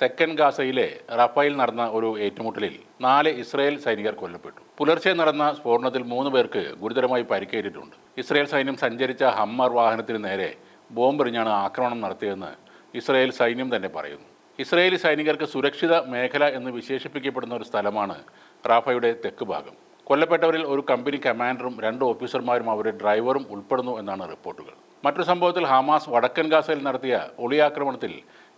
തെക്കൻ ഗാസയിലെ റഫായിൽ നടന്ന ഒരു ഏറ്റുമുട്ടലിൽ നാല് ഇസ്രായേൽ സൈനികർ കൊല്ലപ്പെട്ടു. പുലർച്ചെ നടന്ന സ്ഫോടനത്തിൽ മൂന്ന് പേർക്ക് ഗുരുതരമായി പരിക്കേറ്റിട്ടുണ്ട്. ഇസ്രായേൽ സൈന്യം സഞ്ചരിച്ച ഹമ്മർ വാഹനത്തിന് നേരെ ബോംബെറിഞ്ഞാണ് ആക്രമണം നടത്തിയതെന്ന് ഇസ്രായേൽ സൈന്യം തന്നെ പറയുന്നു. ഇസ്രായേലി സൈനികർക്ക് സുരക്ഷിത മേഖല എന്ന് വിശേഷിപ്പിക്കപ്പെടുന്ന ഒരു സ്ഥലമാണ് റാഫയുടെ തെക്ക് ഭാഗം. കൊല്ലപ്പെട്ടവരിൽ ഒരു കമ്പനി കമാൻഡറും രണ്ട് ഓഫീസർമാരും അവരുടെ ഡ്രൈവറും ഉൾപ്പെടുന്നു എന്നാണ് റിപ്പോർട്ടുകൾ. മറ്റൊരു സംഭവത്തിൽ ഹമാസ് വടക്കൻ ഗാസയിൽ നടത്തിയ ഒളിയാക്രമണത്തിൽ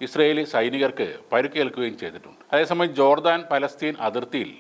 ഇസ്രയേലി സൈനികർക്ക് പരുക്കേൽക്കുകയും ചെയ്തിട്ടുണ്ട്. അതേസമയം ജോർദാൻ പലസ്തീൻ അതിർത്തിയിൽ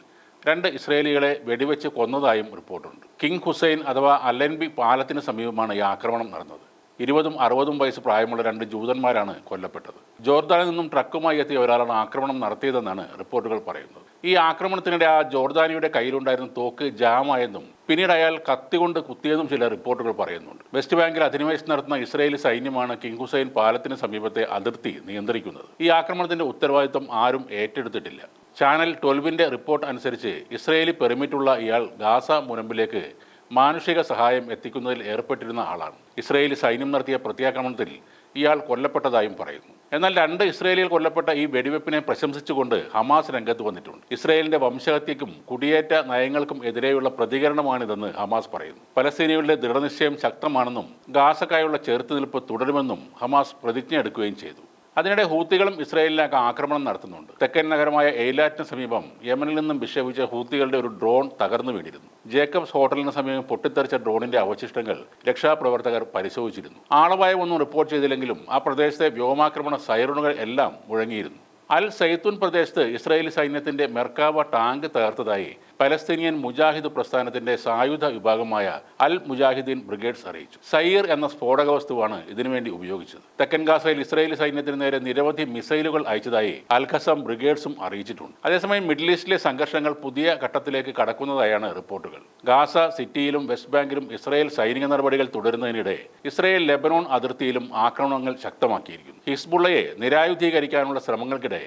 രണ്ട് ഇസ്രയേലികളെ വെടിവെച്ച് കൊന്നതായും റിപ്പോർട്ടുണ്ട്. കിങ് ഹുസൈൻ അഥവാ അല്ലൻബി പാലത്തിന് സമീപമാണ് ഈ ആക്രമണം നടന്നത്. ഇരുപതും അറുപതും വയസ്സ് പ്രായമുള്ള രണ്ട് ജൂതന്മാരാണ് കൊല്ലപ്പെട്ടത്. ജോർദാനിൽ നിന്നും ട്രക്കുമായി എത്തിയ ഒരാളാണ് ആക്രമണം നടത്തിയതെന്നാണ് റിപ്പോർട്ടുകൾ പറയുന്നത്. ഈ ആക്രമണത്തിനിടെ ആ ജോർദാനിയുടെ കയ്യിലുണ്ടായിരുന്ന തോക്ക് ജാമായെന്നും പിന്നീട് അയാൾ കത്തികൊണ്ട് കുത്തിയതും ചില റിപ്പോർട്ടുകൾ പറയുന്നുണ്ട്. വെസ്റ്റ് ബാങ്കിൽ അധിനിവേശം നടത്തുന്ന ഇസ്രയേലി സൈന്യമാണ് കിങ് ഹുസൈൻ പാലത്തിന് സമീപത്തെ അതിർത്തി നിയന്ത്രിക്കുന്നത്. ഈ ആക്രമണത്തിന്റെ ഉത്തരവാദിത്വം ആരും ഏറ്റെടുത്തിട്ടില്ല. ചാനൽ ട്വൽവിന്റെ റിപ്പോർട്ട് അനുസരിച്ച് ഇസ്രയേലി പെർമിറ്റുള്ള ഇയാൾ ഗാസ മുനമ്പിലേക്ക് മാനുഷിക സഹായം എത്തിക്കുന്നതിൽ ഏർപ്പെട്ടിരുന്ന ആളാണ്. ഇസ്രയേലി സൈന്യം നടത്തിയ പ്രത്യാക്രമണത്തിൽ ഇയാൾ കൊല്ലപ്പെട്ടതായും പറയുന്നു. എന്നാൽ രണ്ട് ഇസ്രയേലിൽ കൊല്ലപ്പെട്ട ഈ വെടിവെപ്പിനെ പ്രശംസിച്ചുകൊണ്ട് ഹമാസ് രംഗത്ത് വന്നിട്ടുണ്ട്. ഇസ്രയേലിന്റെ വംശഹത്യക്കും കുടിയേറ്റ നയങ്ങൾക്കും എതിരെയുള്ള പ്രതികരണമാണിതെന്ന് ഹമാസ് പറയുന്നു. പലസ്തീനികളുടെ ദൃഢനിശ്ചയം ശക്തമാണെന്നും ഗാസക്കായുള്ള ചെറുത്തുനിൽപ്പ് തുടരുമെന്നും ഹമാസ് പ്രതിജ്ഞ എടുക്കുകയും ചെയ്തു. അതിനിടെ ഹൂത്തികളും ഇസ്രായേലിലേക്ക് ആക്രമണം നടത്തുന്നുണ്ട്. തെക്കൻ നഗരമായ എയ്ലാറ്റിന് സമീപം യമനിൽ നിന്നും വിക്ഷേപിച്ച ഹൂത്തികളുടെ ഒരു ഡ്രോൺ തകർന്നു വീണിരുന്നു. ജേക്കബ്സ് ഹോട്ടലിന് സമീപം പൊട്ടിത്തെറിച്ച ഡ്രോണിന്റെ അവശിഷ്ടങ്ങൾ രക്ഷാപ്രവർത്തകർ പരിശോധിച്ചിരുന്നു. ആളപായമൊന്നും റിപ്പോർട്ട് ചെയ്തില്ലെങ്കിലും ആ പ്രദേശത്തെ വ്യോമാക്രമണ സൈറണുകൾ എല്ലാം മുഴങ്ങിയിരുന്നു. അൽ സൈത്തൂൻ പ്രദേശത്ത് ഇസ്രായേലി സൈന്യത്തിന്റെ മെർക്കാവ ടാങ്ക് തകർത്തതായി പലസ്തീനിയൻ മുജാഹിദ് പ്രസ്ഥാനത്തിന്റെ സായുധ വിഭാഗമായ അൽ മുജാഹിദ്ദീൻ ബ്രിഗേഡ്സ് അറിയിച്ചു. സയ്യർ എന്ന സ്ഫോടക വസ്തുവാണ് ഇതിനുവേണ്ടി ഉപയോഗിച്ചത്. തെക്കൻ ഗാസയിൽ ഇസ്രായേലി സൈന്യത്തിന് നേരെ നിരവധി മിസൈലുകൾ അയച്ചതായി അൽ ഖസം ബ്രിഗേഡ്സും അറിയിച്ചിട്ടുണ്ട്. അതേസമയം മിഡിൽ ഈസ്റ്റിലെ സംഘർഷങ്ങൾ പുതിയ ഘട്ടത്തിലേക്ക് കടക്കുന്നതായാണ് റിപ്പോർട്ടുകൾ. ഗാസ സിറ്റിയിലും വെസ്റ്റ് ബാങ്കിലും ഇസ്രായേൽ സൈനിക നടപടികൾ തുടരുന്നതിനിടെ ഇസ്രായേൽ ലെബനോൺ അതിർത്തിയിലും ആക്രമണങ്ങൾ ശക്തമാക്കിയിരിക്കുന്നു. ഹിസ്ബുള്ളയെ നിരായുധീകരിക്കാനുള്ള ശ്രമങ്ങൾക്കിടെ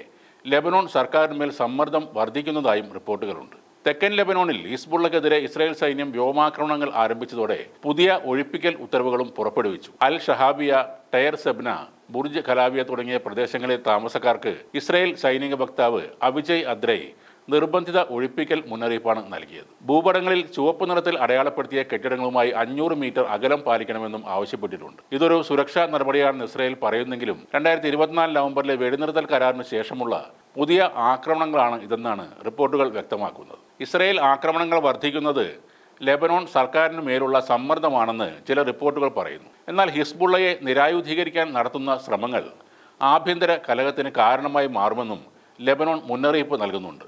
ലെബനോൺ സർക്കാരിന്മേൽ സമ്മർദ്ദം വർദ്ധിക്കുന്നതായും റിപ്പോർട്ടുകളുണ്ട്. തെക്കൻ ലെബനോണിൽ ഹിസ്ബുള്ളക്കെതിരെ ഇസ്രായേൽ സൈന്യം വ്യോമാക്രമണങ്ങൾ ആരംഭിച്ചതോടെ പുതിയ ഒഴിപ്പിക്കൽ ഉത്തരവുകളും പുറപ്പെടുവിച്ചു. അൽ ഷഹാബിയ ടയർ സെബ്ന ബുർജ് ഖലാബിയ തുടങ്ങിയ പ്രദേശങ്ങളിലെ താമസക്കാർക്ക് ഇസ്രായേൽ സൈനിക വക്താവ് അവിജയ് അദ്രൈ നിർബന്ധിത ഒഴിപ്പിക്കൽ മുന്നറിയിപ്പാണ് നൽകിയത്. ഭൂപടങ്ങളിൽ ചുവപ്പ് നിറത്തിൽ അടയാളപ്പെടുത്തിയ കെട്ടിടങ്ങളുമായി അഞ്ഞൂറ് മീറ്റർ അകലം പാലിക്കണമെന്നും ആവശ്യപ്പെട്ടിട്ടുണ്ട്. ഇതൊരു സുരക്ഷാ നടപടിയാണെന്ന് ഇസ്രായേൽ പറയുന്നെങ്കിലും രണ്ടായിരത്തി ഇരുപത്തിനാല് നവംബറിലെ വെടിനിർത്തൽ കരാറിന് ശേഷമുള്ള പുതിയ ആക്രമണങ്ങളാണ് ഇതെന്നാണ് റിപ്പോർട്ടുകൾ വ്യക്തമാക്കുന്നത്. ഇസ്രായേൽ ആക്രമണങ്ങൾ വർദ്ധിക്കുന്നത് ലെബനോൺ സർക്കാരിന് മേലുള്ള സമ്മർദ്ദമാണെന്ന് ചില റിപ്പോർട്ടുകൾ പറയുന്നു. എന്നാൽ ഹിസ്ബുള്ളയെ നിരായുധീകരിക്കാൻ നടത്തുന്ന ശ്രമങ്ങൾ ആഭ്യന്തര കലഹത്തിന് കാരണമായി മാറുമെന്നും ലെബനോൺ മുന്നറിയിപ്പ് നൽകുന്നുണ്ട്.